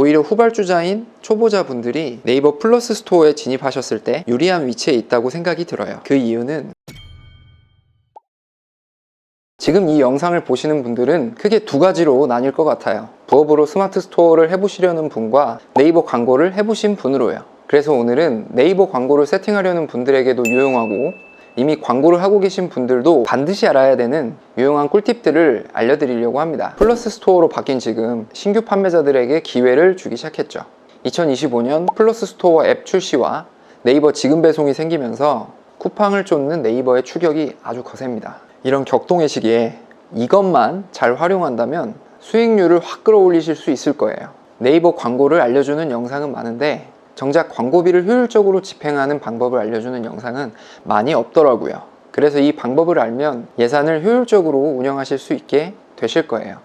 오히려 후발주자인 초보자분들이 네이버 플러스 스토어에 진입하셨을 때 유리한 위치에 있다고 생각이 들어요. 그 이유는 지금 이 영상을 보시는 분들은 크게 두 가지로 나뉠 것 같아요. 부업으로 스마트 스토어를 해보시려는 분과 네이버 광고를 해보신 분으로요. 그래서 오늘은 네이버 광고를 세팅하려는 분들에게도 유용하고 이미 광고를 하고 계신 분들도 반드시 알아야 되는 유용한 꿀팁들을 알려드리려고 합니다. 플러스 스토어로 바뀐 지금 신규 판매자들에게 기회를 주기 시작했죠. 2025년 플러스 스토어 앱 출시와 네이버 지금 배송이 생기면서 쿠팡을 쫓는 네이버의 추격이 아주 거셉니다. 이런 격동의 시기에 이것만 잘 활용한다면 수익률을 확 끌어올리실 수 있을 거예요. 네이버 광고를 알려주는 영상은 많은데 정작 광고비를 효율적으로 집행하는 방법을 알려주는 영상은 많이 없더라고요. 그래서 이 방법을 알면 예산을 효율적으로 운영하실 수 있게 되실 거예요.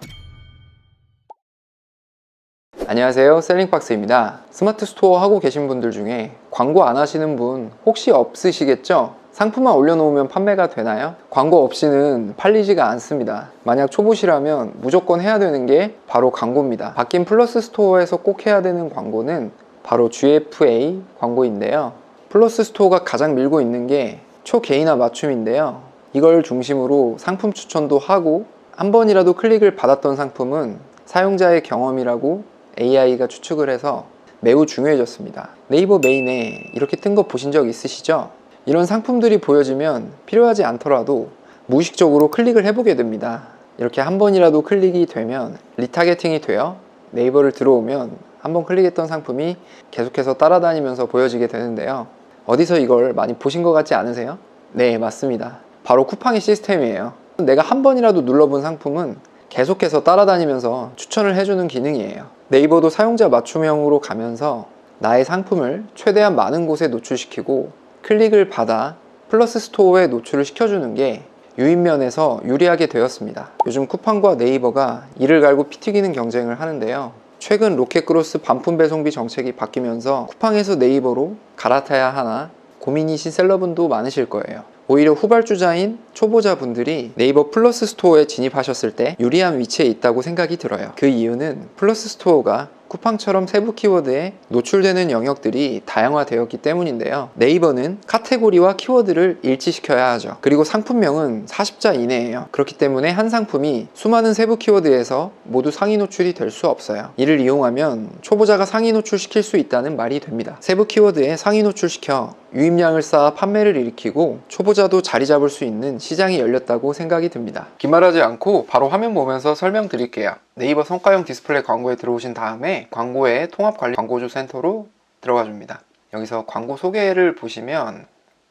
안녕하세요. 셀링박스입니다. 스마트 스토어 하고 계신 분들 중에 광고 안 하시는 분 혹시 없으시겠죠? 상품만 올려놓으면 판매가 되나요? 광고 없이는 팔리지가 않습니다. 만약 초보시라면 무조건 해야 되는 게 바로 광고입니다. 바뀐 플러스 스토어에서 꼭 해야 되는 광고는 바로 GFA 광고인데요. 플러스 스토어가 가장 밀고 있는 게 초개인화 맞춤인데요. 이걸 중심으로 상품 추천도 하고 한 번이라도 클릭을 받았던 상품은 사용자의 경험이라고 AI가 추측을 해서 매우 중요해졌습니다. 네이버 메인에 이렇게 뜬 거 보신 적 있으시죠? 이런 상품들이 보여지면 필요하지 않더라도 무의식적으로 클릭을 해보게 됩니다. 이렇게 한 번이라도 클릭이 되면 리타게팅이 되어 네이버를 들어오면 한번 클릭했던 상품이 계속해서 따라다니면서 보여지게 되는데요. 어디서 이걸 많이 보신 것 같지 않으세요? 네, 맞습니다. 바로 쿠팡의 시스템이에요. 내가 한 번이라도 눌러본 상품은 계속해서 따라다니면서 추천을 해주는 기능이에요. 네이버도 사용자 맞춤형으로 가면서 나의 상품을 최대한 많은 곳에 노출시키고 클릭을 받아 플러스 스토어에 노출을 시켜주는 게 유인면에서 유리하게 되었습니다. 요즘 쿠팡과 네이버가 이를 갈고 피 튀기는 경쟁을 하는데요. 최근 로켓크로스 반품 배송비 정책이 바뀌면서 쿠팡에서 네이버로 갈아타야 하나 고민이신 셀러분도 많으실 거예요. 오히려 후발주자인 초보자분들이 네이버 플러스 스토어에 진입하셨을 때 유리한 위치에 있다고 생각이 들어요. 그 이유는 플러스 스토어가 쿠팡처럼 세부 키워드에 노출되는 영역들이 다양화되었기 때문인데요. 네이버는 카테고리와 키워드를 일치시켜야 하죠. 그리고 상품명은 40자 이내예요. 그렇기 때문에 한 상품이 수많은 세부 키워드에서 모두 상위 노출이 될 수 없어요. 이를 이용하면 초보자가 상위 노출시킬 수 있다는 말이 됩니다. 세부 키워드에 상위 노출시켜 유입량을 쌓아 판매를 일으키고 초보자도 자리 잡을 수 있는 시장이 열렸다고 생각이 듭니다. 기말하지 않고 바로 화면 보면서 설명드릴게요. 네이버 성과형 디스플레이 광고에 들어오신 다음에 광고의 통합관리 광고주 센터로 들어가 줍니다. 여기서 광고 소개를 보시면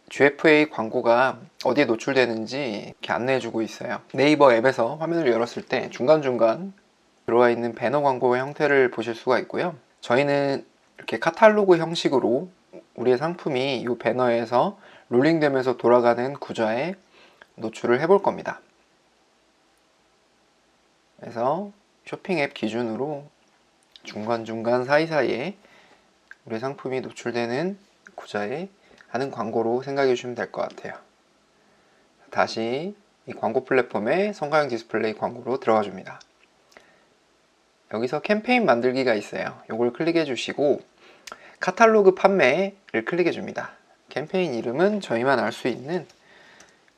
GFA 광고가 어디에 노출되는지 이렇게 안내해 주고 있어요. 네이버 앱에서 화면을 열었을 때 중간중간 들어와 있는 배너 광고의 형태를 보실 수가 있고요. 저희는 이렇게 카탈로그 형식으로 우리의 상품이 이 배너에서 롤링되면서 돌아가는 구조에 노출을 해볼 겁니다. 그래서 쇼핑 앱 기준으로 중간중간 사이사이에 우리 상품이 노출되는 구조에 하는 광고로 생각해 주시면 될 것 같아요. 다시 이 광고 플랫폼에 성과형 디스플레이 광고로 들어가 줍니다. 여기서 캠페인 만들기가 있어요. 이걸 클릭해 주시고 카탈로그 판매를 클릭해 줍니다. 캠페인 이름은 저희만 알 수 있는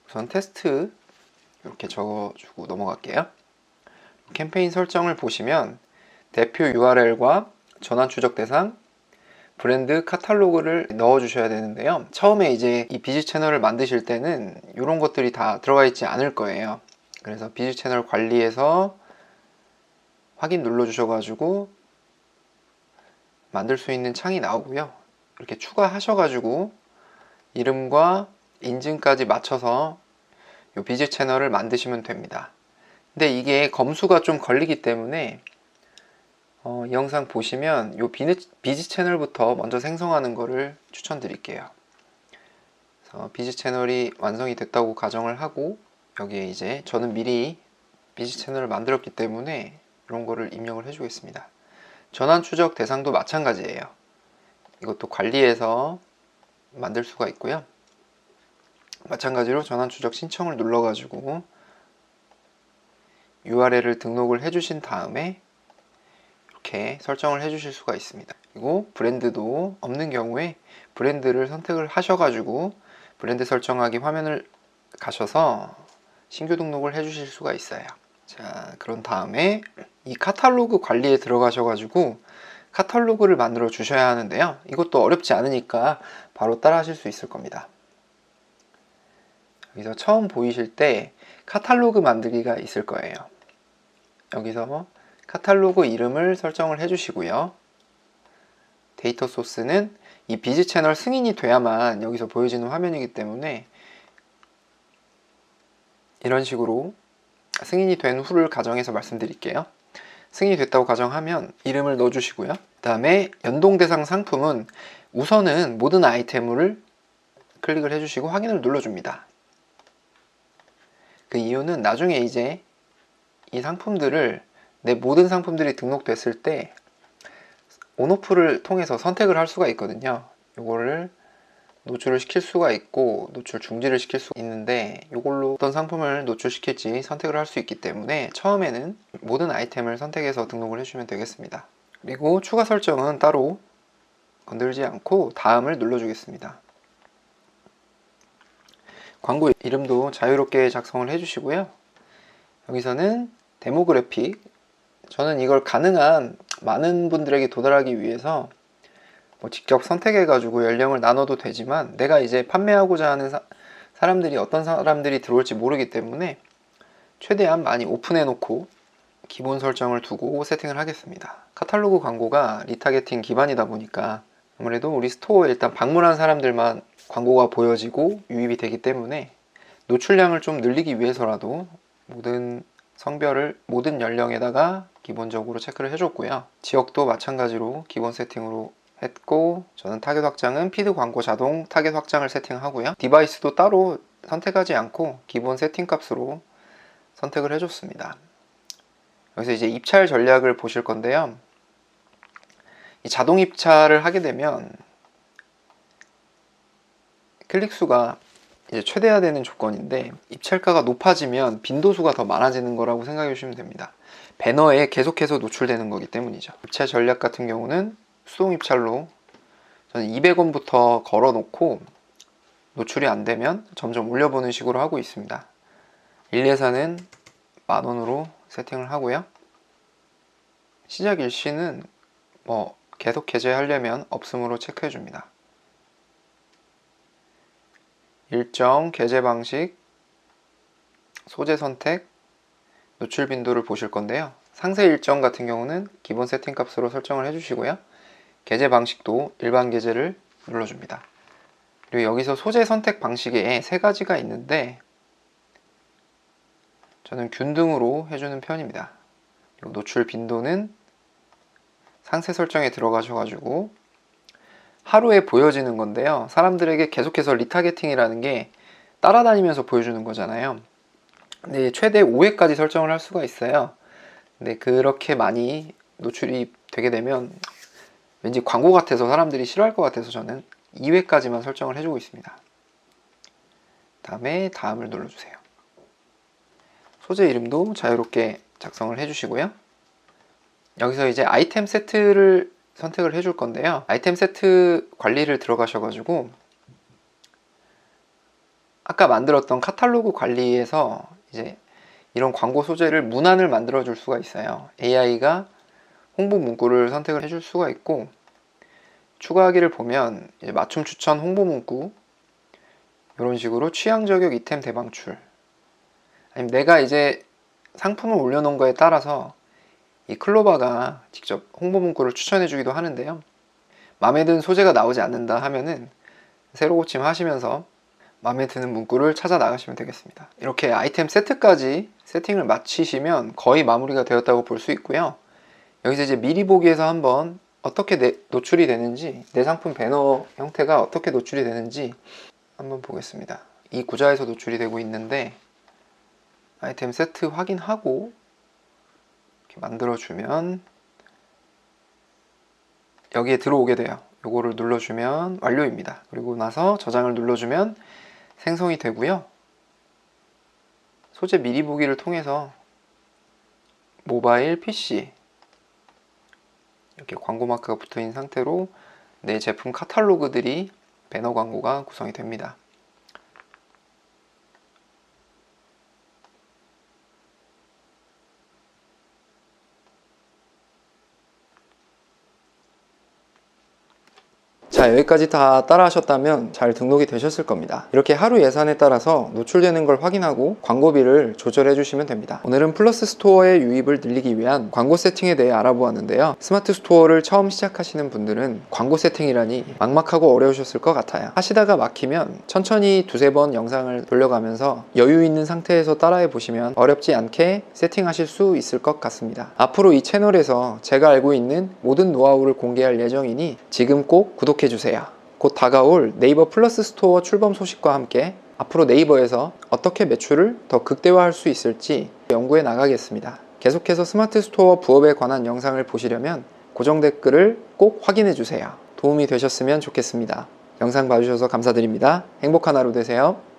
우선 테스트 이렇게 적어주고 넘어갈게요. 캠페인 설정을 보시면 대표 URL과 전환 추적 대상, 브랜드 카탈로그를 넣어 주셔야 되는데요. 처음에 이제 이 비즈 채널을 만드실 때는 이런 것들이 다 들어가 있지 않을 거예요. 그래서 비즈 채널 관리에서 확인 눌러 주셔가지고 만들 수 있는 창이 나오고요. 이렇게 추가하셔가지고 이름과 인증까지 맞춰서 이 비즈 채널을 만드시면 됩니다. 근데 이게 검수가 좀 걸리기 때문에 어, 이 영상 보시면 이 비즈, 비즈 채널부터 먼저 생성하는 거를 추천드릴게요. 그래서 비즈 채널이 완성이 됐다고 가정을 하고 여기에 이제 저는 미리 비즈 채널을 만들었기 때문에 이런 거를 입력을 해주겠습니다. 전환 추적 대상도 마찬가지예요. 이것도 관리해서 만들 수가 있고요. 마찬가지로 전환 추적 신청을 눌러가지고 URL을 등록을 해주신 다음에 이렇게 설정을 해 주실 수가 있습니다. 그리고 브랜드도 없는 경우에 브랜드를 선택을 하셔가지고 브랜드 설정하기 화면을 가셔서 신규 등록을 해 주실 수가 있어요. 자, 그런 다음에 이 카탈로그 관리에 들어가셔가지고 카탈로그를 만들어 주셔야 하는데요. 이것도 어렵지 않으니까 바로 따라 하실 수 있을 겁니다. 여기서 처음 보이실 때 카탈로그 만들기가 있을 거예요. 여기서 카탈로그 이름을 설정을 해주시고요. 데이터 소스는 이 비즈 채널 승인이 돼야만 여기서 보여지는 화면이기 때문에 이런 식으로 승인이 된 후를 가정해서 말씀드릴게요. 승인이 됐다고 가정하면 이름을 넣어주시고요. 그 다음에 연동 대상 상품은 우선은 모든 아이템을 클릭을 해주시고 확인을 눌러줍니다. 그 이유는 나중에 이제 이 상품들을 내 모든 상품들이 등록됐을 때 온오프를 통해서 선택을 할 수가 있거든요. 이거를 노출을 시킬 수가 있고 노출 중지를 시킬 수 있는데 이걸로 어떤 상품을 노출시킬지 선택을 할 수 있기 때문에 처음에는 모든 아이템을 선택해서 등록을 해주면 되겠습니다. 그리고 추가 설정은 따로 건들지 않고 다음을 눌러주겠습니다. 광고 이름도 자유롭게 작성을 해주시고요. 여기서는 데모그래픽 저는 이걸 가능한 많은 분들에게 도달하기 위해서 뭐 직접 선택해 가지고 연령을 나눠도 되지만 내가 이제 판매하고자 하는 사, 사람들이 어떤 사람들이 들어올지 모르기 때문에 최대한 많이 오픈해 놓고 기본 설정을 두고 세팅을 하겠습니다. 카탈로그 광고가 리타게팅 기반이다 보니까 아무래도 우리 스토어에 일단 방문한 사람들만 광고가 보여지고 유입이 되기 때문에 노출량을 좀 늘리기 위해서라도 모든 성별을 모든 연령에다가 기본적으로 체크를 해줬고요. 지역도 마찬가지로 기본 세팅으로 했고 저는 타겟 확장은 피드 광고 자동 타겟 확장을 세팅하고요. 디바이스도 따로 선택하지 않고 기본 세팅 값으로 선택을 해줬습니다. 여기서 이제 입찰 전략을 보실 건데요. 이 자동 입찰을 하게 되면 클릭 수가 이제 최대화되는 조건인데 입찰가가 높아지면 빈도수가 더 많아지는 거라고 생각해 주시면 됩니다. 배너에 계속해서 노출되는 거기 때문이죠. 입찰 전략 같은 경우는 수동 입찰로 저는 200원부터 걸어 놓고 노출이 안 되면 점점 올려보는 식으로 하고 있습니다. 일례사는 만 원으로 세팅을 하고요. 시작 일시는 뭐 계속 게재하려면 없음으로 체크해 줍니다. 일정, 게재 방식, 소재 선택, 노출 빈도를 보실 건데요. 상세 일정 같은 경우는 기본 세팅 값으로 설정을 해주시고요. 게재 방식도 일반 게재를 눌러줍니다. 그리고 여기서 소재 선택 방식에 세 가지가 있는데 저는 균등으로 해주는 편입니다. 노출 빈도는 상세 설정에 들어가셔가지고 하루에 보여지는 건데요. 사람들에게 계속해서 리타게팅이라는 게 따라다니면서 보여주는 거잖아요. 근데 최대 5회까지 설정을 할 수가 있어요. 근데 그렇게 많이 노출이 되게 되면 왠지 광고 같아서 사람들이 싫어할 것 같아서 저는 2회까지만 설정을 해주고 있습니다. 다음에 다음을 눌러주세요. 소재 이름도 자유롭게 작성을 해주시고요. 여기서 이제 아이템 세트를 선택을 해줄 건데요. 아이템 세트 관리를 들어가셔가지고 아까 만들었던 카탈로그 관리에서 이제 이런 광고 소재를 문안을 만들어 줄 수가 있어요. AI가 홍보 문구를 선택을 해줄 수가 있고 추가하기를 보면 맞춤 추천 홍보 문구 이런 식으로 취향 저격 이템 대방출 아니면 내가 이제 상품을 올려놓은 거에 따라서 이 클로바가 직접 홍보 문구를 추천해 주기도 하는데요. 마음에 드는 소재가 나오지 않는다 하면은 새로 고침 하시면서 마음에 드는 문구를 찾아 나가시면 되겠습니다. 이렇게 아이템 세트까지 세팅을 마치시면 거의 마무리가 되었다고 볼 수 있고요. 여기서 이제 미리 보기에서 한번 어떻게 내, 노출이 되는지 내 상품 배너 형태가 어떻게 노출이 되는지 한번 보겠습니다. 이 구좌에서 노출이 되고 있는데 아이템 세트 확인하고 만들어주면 여기에 들어오게 돼요. 요거를 눌러주면 완료입니다. 그리고 나서 저장을 눌러주면 생성이 되고요. 소재 미리 보기를 통해서 모바일, PC 이렇게 광고 마크가 붙어 있는 상태로 내 제품 카탈로그들이 배너 광고가 구성이 됩니다. 자 여기까지 다 따라 하셨다면 잘 등록이 되셨을 겁니다. 이렇게 하루 예산에 따라서 노출되는 걸 확인하고 광고비를 조절해 주시면 됩니다. 오늘은 플러스 스토어의 유입을 늘리기 위한 광고 세팅에 대해 알아보았는데요. 스마트 스토어를 처음 시작하시는 분들은 광고 세팅이라니 막막하고 어려우셨을 것 같아요. 하시다가 막히면 천천히 두세 번 영상을 돌려가면서 여유 있는 상태에서 따라해 보시면 어렵지 않게 세팅하실 수 있을 것 같습니다. 앞으로 이 채널에서 제가 알고 있는 모든 노하우를 공개할 예정이니 지금 꼭 구독해 주세요. 곧 다가올 네이버 플러스 스토어 출범 소식과 함께 앞으로 네이버에서 어떻게 매출을 더 극대화할 수 있을지 연구해 나가겠습니다. 계속해서 스마트 스토어 부업에 관한 영상을 보시려면 고정 댓글을 꼭 확인해 주세요. 도움이 되셨으면 좋겠습니다. 영상 봐주셔서 감사드립니다. 행복한 하루 되세요.